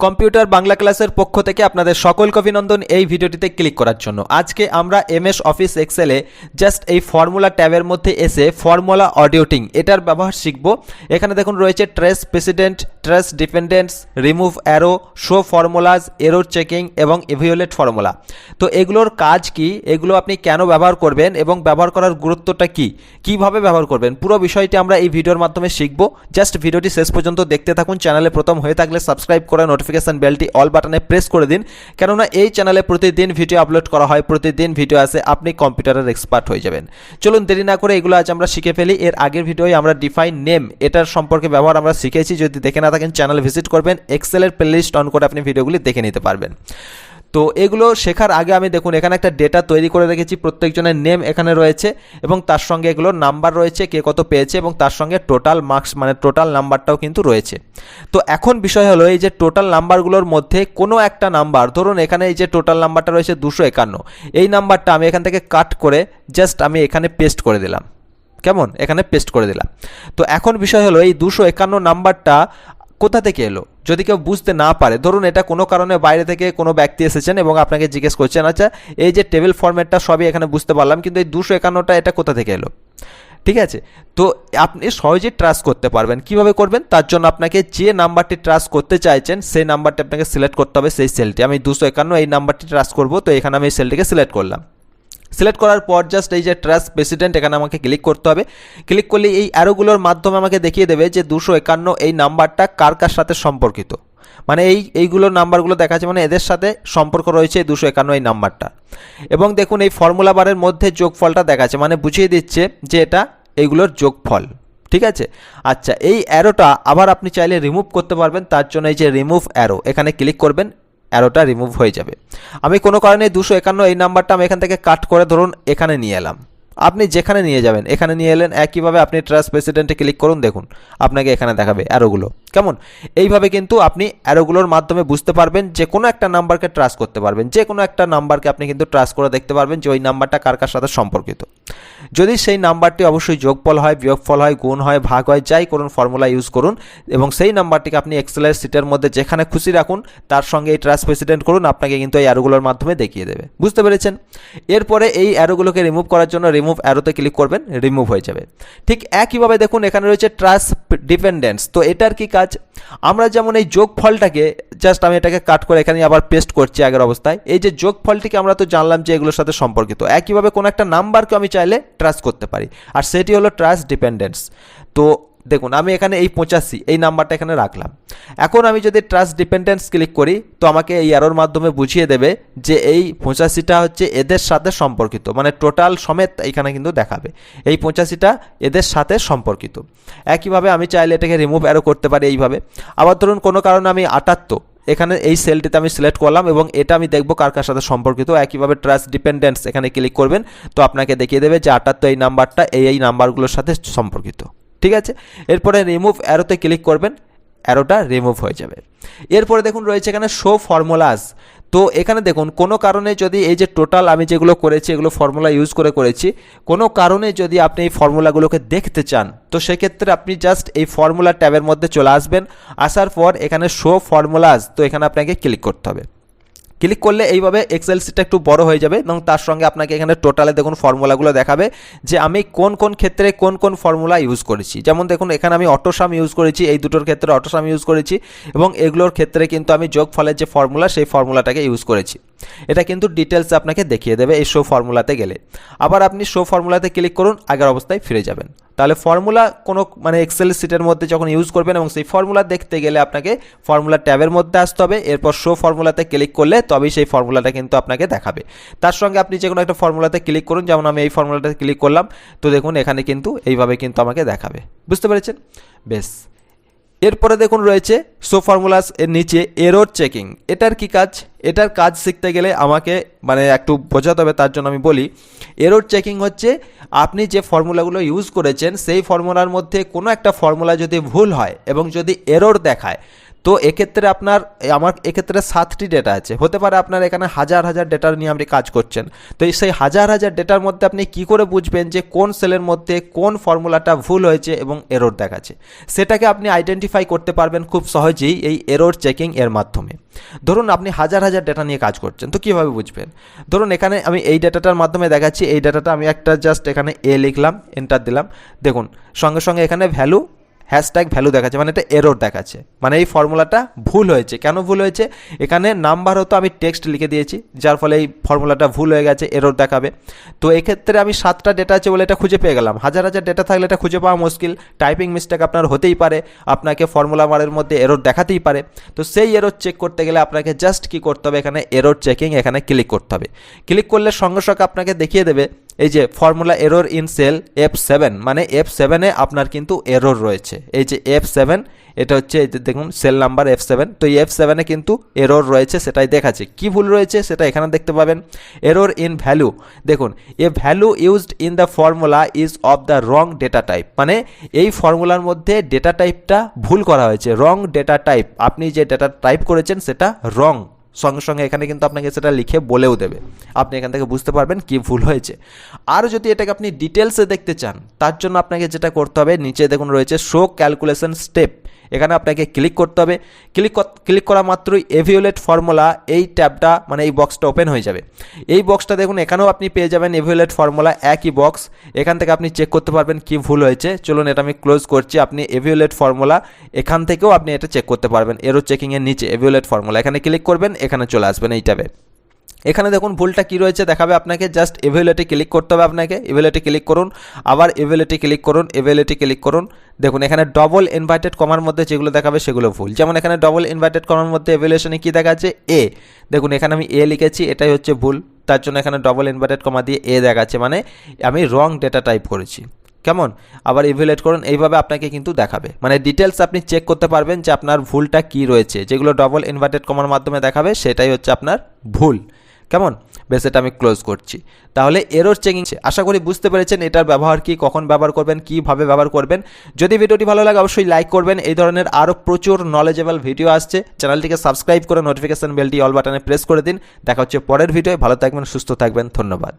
Computer Bangla ক্লাসের পক্ষ থেকে আপনাদের সকলকে অভিনন্দন এই ভিডিওটিতে ক্লিক করার জন্য। আজকে আমরা এমএস অফিস এক্সেলে জাস্ট এই ফর্মুলা ট্যাবের মধ্যে এসে ফর্মুলা অডিওটিং এটার ব্যবহার শিখব। এখানে দেখুন রয়েছে trace precedents trace dependents remove arrow show formulas error checking এবং ইভিওলেট ফর্মুলা তো এগুলোর কাজ কি? এগুলো আপনি কেন ব্যবহার করবেন এবং ব্যবহার করার গুরুত্বটা কি? কীভাবে ব্যবহার করবেন? পুরো বিষয়টি আমরা এই ভিডিওর মাধ্যমে শিখব। জাস্ট ভিডিওটি শেষ পর্যন্ত দেখতে থাকুন। চ্যানেলে প্রথম হয়ে থাকলে সাবস্ক্রাইব করে নোটিফিকেশন বেলটি অল বাটনে প্রেস করে দিন। কেননা এই চ্যানেলে প্রতিদিন ভিডিও আপলোড করা হয়, প্রতিদিন ভিডিও আসে, আপনি কম্পিউটারের এক্সপার্ট হয়ে যাবেন। চলুন দেরি না করে এগুলো আজ আমরা শিখে ফেলি। এর আগের ভিডিওয় আমরা ডিফাইন নেম এটার সম্পর্কে ব্যবহার আমরা শিখেছি। যদি দেখে না থাকেন চ্যানেল ভিজিট করবেন এক্সেলের প্লে লিস্ট অন করে আপনি ভিডিওগুলি দেখে নিতে পারবেন। তো এগুলো শেখার আগে আমি দেখুন, এখানে একটা ডেটা তৈরি করে রেখেছি, প্রত্যেকজনের নেম এখানে রয়েছে এবং তার সঙ্গে এগুলোর নাম্বার রয়েছে, কে কত পেয়েছে এবং তার সঙ্গে টোটাল মার্কস মানে টোটাল নাম্বারটাও কিন্তু রয়েছে। তো এখন বিষয় হলো এই যে টোটাল নাম্বারগুলোর মধ্যে কোনো একটা নাম্বার ধরুন এখানে এই যে টোটাল নাম্বারটা রয়েছে দুশো একান্ন, এই নাম্বারটা আমি এখান থেকে কাট করে জাস্ট আমি এখানে পেস্ট করে দিলাম। কেমন? এখানে পেস্ট করে দিলাম। তো এখন বিষয় হলো এই দুশো একান্ন নাম্বারটা কোথা থেকে এলো? যদি কেউ বুঝতে না পারে, ধরুন এটা কোনো কারণে বাইরে থেকে কোনো ব্যক্তি এসেছেন এবং আপনাকে জিজ্ঞেস করছেন আচ্ছা এই যে টেবিল ফর্ম্যাটটা সবই এখানে বুঝতে পারলাম, কিন্তু এই দুশো একান্নটা এটা কোথা থেকে এলো? ঠিক আছে? তো আপনি সহজেই ট্রাস্ট করতে পারবেন। কীভাবে করবেন? তার জন্য আপনাকে যে নাম্বারটি ট্রাস্ট করতে চাইছেন, সেই নাম্বারটি আপনাকে সিলেক্ট করতে হবে, সেই সেলটি আমি দুশো একান্ন এই নাম্বারটি ট্রাস্ট করব, তো এখানে আমি এই সেলটিকে সিলেক্ট করলাম। সিলেক্ট করার পর জাস্ট এই যে ট্রাস্ট প্রেসিডেন্ট এখানে আমাকে ক্লিক করতে হবে। ক্লিক করলে এই অ্যারোগুলোর মাধ্যমে আমাকে দেখিয়ে দেবে যে দুশো একান্ন এই নাম্বারটা কার কার সাথে সম্পর্কিত। মানে এই এইগুলো নাম্বারগুলো দেখা যাচ্ছে মানে এদের সাথে সম্পর্ক রয়েছে দুশো একান্ন এই নাম্বারটা। এবং দেখুন এই ফর্মুলা বারের মধ্যে যোগফলটা দেখাচ্ছে মানে বুঝিয়ে দিচ্ছে যে এটা এইগুলোর যোগফল। ঠিক আছে? আচ্ছা এই অ্যারোটা আবার আপনি চাইলে রিমুভ করতে পারবেন, তার জন্য এই যে রিমুভ অ্যারো এখানে ক্লিক করবেন। অ্যারোটা রিমুভ হয়ে যাবে। আমি কোনো কারণে দুশো একান্ন এই নাম্বারটা আমি এখান থেকে কাট করে ধরুন এখানে নিয়ে এলাম। আপনি যেখানে নিয়ে যাবেন, এখানে নিয়ে এলেন, একইভাবে আপনি ট্রাস্ট প্রেসিডেন্টে ক্লিক করুন, দেখুন, আপনাকে এখানে দেখাবে অ্যারোগুলো কেমন? এইভাবে কিন্তু আপনি অ্যারোগুলোর মাধ্যমে বুঝতে পারবেন যে কোনো একটা নাম্বারকে ট্রাস্ট করতে পারবেন। যে কোনো একটা নাম্বারকে আপনি কিন্তু ট্রাস্ট করে দেখতে পারবেন যে ওই নাম্বারটা কার কার সাথে সম্পর্কিত। যদি সেই নাম্বারটি অবশ্যই যোগফল হয়, বিয়োগফল হয়, গুণ হয়, ভাগ হয়, যাই করুন ফর্মুলা ইউজ করুন এবং সেই নাম্বারটিকে আপনি এক্সেলের সিটের মধ্যে যেখানে খুশি রাখুন, তার সঙ্গে এই ট্রাস্ট প্রেসিডেন্ট করুন, আপনাকে কিন্তু এই অ্যারোগুলোর মাধ্যমে দেখিয়ে দেবে। বুঝতে পেরেছেন? এরপরে এই অ্যারোগুলোকে রিমুভ করার জন্য রিমুভ অ্যারোতে ক্লিক করবেন রিমুভ হয়ে যাবে। ঠিক একইভাবে দেখুন, এখানে রয়েছে ট্রাস্ট ডিপেন্ডেন্স তো এটার কি কাজ আমরা যেমন এই যোগ ফলটাকে জাস্ট আমি এটাকে কাট করে এখানে আবার পেস্ট করছি আগের অবস্থায়, এই যে যোগ ফলটিকে আমরা তো জানলাম যে এগুলোর সাথে সম্পর্কিত, একইভাবে কোনো একটা নাম্বারকে আমি চাইলে ট্রাস্ট করতে পারি, আর সেটি হলো ট্রাস্ট ডিপেন্ডেন্স তো দেখুন, আমি এখানে এই পঁচাশি, এই নাম্বারটা এখানে রাখলাম। এখন আমি যদি ট্রাস্ট ডিপেন্ডেন্স ক্লিক করি, তো আমাকে এই অ্যারোর মাধ্যমে বুঝিয়ে দেবে যে এই পঁচাশিটা হচ্ছে এদের সাথে সম্পর্কিত মানে টোটাল সমেত এখানে কিন্তু দেখাবে। এই পঁচাশিটা এদের সাথে সম্পর্কিত। একইভাবে আমি চাইলে এটাকে রিমুভ অ্যারো করতে পারি এইভাবে। আবার ধরুন, কোনো কারণে আমি আটাত্তর, এখানে এই সেলটিতে আমি সিলেক্ট করলাম এবং এটা আমি দেখব কার কার সাথে সম্পর্কিত। একইভাবে ট্রাস্ট ডিপেন্ডেন্স এখানে ক্লিক করবেন, তো আপনাকে দেখিয়ে দেবে যে আটাত্তর এই নাম্বারটা এই এই নাম্বারগুলোর সাথে সম্পর্কিত। ঠিক আছে? এরপরে রিমুভ অ্যারোতে ক্লিক করবেন অ্যারোটা রিমুভ হয়ে যাবে। এরপরে দেখুন রয়েছে এখানে শো ফর্মুলাস তো এখানে দেখুন, কোনো কারণে যদি এই যে টোটাল আমি যেগুলো করেছি, এগুলো ফর্মুলা ইউজ করে করেছি, কোনো কারণে যদি আপনি এই ফর্মুলাগুলোকে দেখতে চান, তো সেক্ষেত্রে আপনি জাস্ট এই ফর্মুলা ট্যাবের মধ্যে চলে আসবেন। আসার পর এখানে শো ফর্মুলাস তো এখানে আপনাকে ক্লিক করতে হবে। ক্লিক করলে এইভাবে এক্সেল সিটটা একটু বড় হয়ে যাবে এবং তার সঙ্গে আপনাকে এখানে টোটালে দেখুন ফর্মুলাগুলো দেখাবে যে আমি কোন কোন ক্ষেত্রে কোন কোন ফর্মুলা ইউজ করেছি। যেমন দেখুন, এখানে আমি অটোসাম ইউজ করেছি, এই দুটোর ক্ষেত্রে অটোসাম ইউজ করেছি এবং এগুলোর ক্ষেত্রে কিন্তু আমি যোগ ফলের যে ফর্মুলা সেই ফর্মুলাটাকে ইউজ করেছি। এটা কিন্তু ডিটেলস আপনাকে দেখিয়ে দেবে এই শো ফর্মুলাতে গেলে। আবার আপনি শো ফর্মুলাতে ক্লিক করুন, আগের অবস্থায় ফিরে যাবেন। তাহলে ফর্মুলা কোনো মানে এক্সেল সিটের মধ্যে যখন ইউজ করবেন এবং সেই ফর্মুলা দেখতে গেলে আপনাকে ফর্মুলা ট্যাবের মধ্যে আসতে হবে, এরপর শো ফর্মুলাতে ক্লিক করলে তবেই সেই ফর্মুলাটা কিন্তু আপনাকে দেখাবে। তার সঙ্গে আপনি যে কোনো একটা ফর্মুলাতে ক্লিক করুন, যেমন আমি এই ফর্মুলাটাতে ক্লিক করলাম, তো দেখুন এখানে কিন্তু এইভাবে কিন্তু আমাকে দেখাবে। বুঝতে পেরেছেন? বেশ। এরপরে দেখুন রয়েছে সো ফর্মুলাস এর নিচে এরোর চেকিং এটার কি কাজ? এটার কাজ শিখতে গেলে আমাকে মানে একটু বোঝাতে হবে, তার জন্য আমি বলি এরোর চেকিং হচ্ছে আপনি যে ফর্মুলাগুলো ইউজ করেছেন, সেই ফর্মুলার মধ্যে কোনো একটা ফর্মুলা যদি ভুল হয় এবং যদি এরর দেখায় তো এক্ষেত্রে আপনার আমার এক্ষেত্রে সাতটি ডেটা আছে। হতে পারে আপনার এখানে হাজার হাজার ডেটা নিয়ে আপনি কাজ করছেন। তো সেই হাজার হাজার ডেটার মধ্যে আপনি কি করে বুঝবেন যে কোন সেলের মধ্যে কোন ফর্মুলাটা ভুল হয়েছে এবং এরর দেখাচ্ছে? সেটাকে আপনি আইডেন্টিফাই করতে পারবেন খুব সহজেই এই এরর চেকিং এর মাধ্যমে। ধরুন আপনি হাজার হাজার ডেটা নিয়ে কাজ করছেন, তো কীভাবে বুঝবেন? ধরুন এখানে আমি এই ডেটাটার মাধ্যমে দেখাচ্ছি, এই ডেটাটা আমি একটা জাস্ট এখানে এ লিখলাম এন্টার দিলাম। দেখুন, সঙ্গে সঙ্গে এখানে ভ্যালু হ্যাশট্যাগ ভ্যালু দেখাচ্ছে মানে এটা এরর দেখাচ্ছে। মানে এই ফর্মুলাটা ভুল হয়েছে। কেন ভুল হয়েছে? এখানে নাম্বার হতো আমি টেক্সট লিখে দিয়েছি, যার ফলে এই ফর্মুলাটা ভুল হয়ে গেছে এরর দেখাবে। তো এক্ষেত্রে আমি সাতটা ডেটা আছে বলে এটা খুঁজে পেয়ে গেলাম। হাজার হাজার ডেটা থাকলে এটা খুঁজে পাওয়া মুশকিল। টাইপিং মিস্টেক আপনার হতেই পারে। আপনাকে ফর্মুলা মারের মধ্যে এরর দেখাতেই পারে। তো সেই এরর চেক করতে গেলে আপনাকে জাস্ট কি করতে হবে? এখানে এরর চেকিং এখানে ক্লিক করতে হবে। ক্লিক করলে সঙ্গে সঙ্গে আপনাকে দেখিয়ে দেবে এই যে formula error in cell F seven মানে এফ সেভেনে আপনার কিন্তু এরর রয়েছে। এই যে এফ সেভেন এটা হচ্ছে এই যে দেখুন সেল নাম্বার এফ সেভেন তো এফ সেভেনে কিন্তু এরর রয়েছে, সেটাই দেখাচ্ছে। কি ভুল রয়েছে, সেটা এখানে দেখতে পাবেন। এরর ইন ভ্যালু দেখুন a value used in the formula is of the wrong data type মানে এই ফর্মুলার মধ্যে ডেটা টাইপটা ভুল করা হয়েছে। রং ডেটা টাইপ আপনি যে ডেটা টাইপ করেছেন, সেটা রং সঙ্গে সঙ্গে এখানে কিন্তু আপনাকে সেটা লিখে বলেও দেবে। আপনি এখান থেকে বুঝতে পারবেন কি ভুল হয়েছে। আর যদি এটাকে আপনি ডিটেলসে দেখতে চান, তার জন্য আপনাকে যেটা করতে হবে, নিচে দেখুন রয়েছে শো ক্যালকুলেশন স্টেপ এখানে আপনাকে ক্লিক করতে হবে। ক্লিক ক্লিক করা মাত্রই এভিউলেট ফর্মুলা এই ট্যাবটা মানে এই বক্সটা ওপেন হয়ে যাবে। এই বক্সটা দেখুন, এখানেও আপনি পেয়ে যাবেন এভিউলেট ফর্মুলা একই বক্স এখান থেকে আপনি চেক করতে পারবেন কি ভুল হয়েছে। চলুন এটা আমি ক্লোজ করছি, আপনি এভিউলেট ফর্মুলা এখান থেকেও আপনি এটা চেক করতে পারবেন। এরও চেকিংয়ের নিচে এভিওলেট ফর্মুলা এখানে ক্লিক করবেন এখানে চলে আসবেন এই ট্যাবে এখানে দেখুন ভুলটা কী রয়েছে দেখাবে আপনাকে। জাস্ট এভেলেটে ক্লিক করতে হবে আপনাকে। এভেলেটে ক্লিক করুন, আবার এভেলেটে ক্লিক করুন এভেলেটে ক্লিক করুন। দেখুন এখানে ডবল ইনভার্টেড কমার মধ্যে যেগুলো দেখাবে সেগুলো ভুল। যেমন এখানে ডবল ইনভার্টেড কমার মধ্যে এভেলেশনে কী দেখাচ্ছে? এ দেখুন এখানে আমি এ লিখেছি, এটাই হচ্ছে ভুল। তার জন্য এখানে ডবল ইনভার্টেড কমা দিয়ে এ দেখাচ্ছে। মানে আমি রং ডেটা টাইপ করেছি। কেমন? আবার ইভ্যালুয়েট করুন, এইভাবে আপনাকে কিন্তু দেখাবে। মানে ডিটেলস আপনি চেক করতে পারবেন যে আপনার ভুলটা কি রয়েছে। যেগুলো ডবল ইনভার্টেড কমার মাধ্যমে দেখাবে, সেটাই হচ্ছে আপনার ভুল। কেমন? বেশ, এটা আমি ক্লোজ করছি। তাহলে এরর চেকিং আশা করি বুঝতে পেরেছেন এটার ব্যবহার কি, কখন ব্যবহার করবেন, কীভাবে ব্যবহার করবেন। যদি ভিডিওটি ভালো লাগে, অবশ্যই লাইক করবেন। এই ধরনের আরও প্রচুর নলেজেবল ভিডিও আসছে। চ্যানেলটিকে সাবস্ক্রাইব করে নোটিফিকেশন বেলটি অল বাটনে প্রেস করে দিন। দেখা হচ্ছে পরের ভিডিওয় ভালো থাকবেন, সুস্থ থাকবেন। ধন্যবাদ।